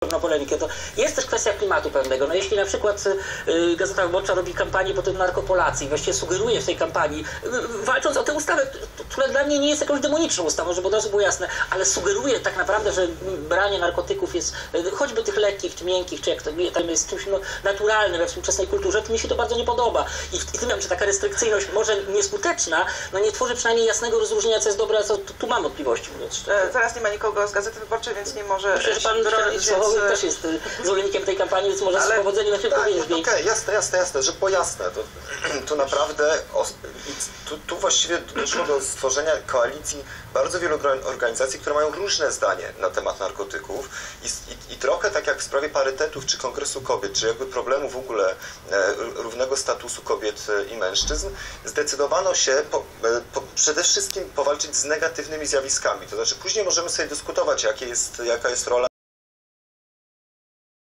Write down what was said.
pewną polemikę, to jest też kwestia klimatu pewnego. No jeśli na przykład y, Gazeta Wyborcza robi kampanię potem narkopolacji, właściwie sugeruje w tej kampanii, y, walcząc o tę ustawę, która dla mnie nie jest jakąś demoniczną ustawą, żeby od razu było jasne, ale sugeruje tak naprawdę, że branie narkotyków jest, y, choćby tych lekkich, czy miękkich, czy jak to tam jest czymś no, naturalnym we współczesnej kulturze, to mi się to bardzo nie podoba. I, i tym, że taka restrykcyjność może nieskuteczna, no nie tworzy przynajmniej jasnego rozróżnienia, co jest dobre, a co tu, tu mam wątpliwości, mówiąc szczerze. E, Teraz nie ma nikogo z Gazety Wyborczej, więc nie może Myślę, że pan Też jest y, zwolennikiem tej kampanii, więc może z Ale- powodzeniem na się Tak, powiedzieć. no, okej, jasne, jasne, jasne, że było jasne. To, tu naprawdę, tu, tu właściwie doszło do stworzenia koalicji bardzo wielu organizacji, które mają różne zdanie na temat narkotyków i, i, i trochę tak jak w sprawie parytetów czy Kongresu Kobiet, czy jakby problemu w ogóle e, równego statusu kobiet e, i mężczyzn, zdecydowano się po, e, po, przede wszystkim powalczyć z negatywnymi zjawiskami. To znaczy później możemy sobie dyskutować, jakie jest, jaka jest rola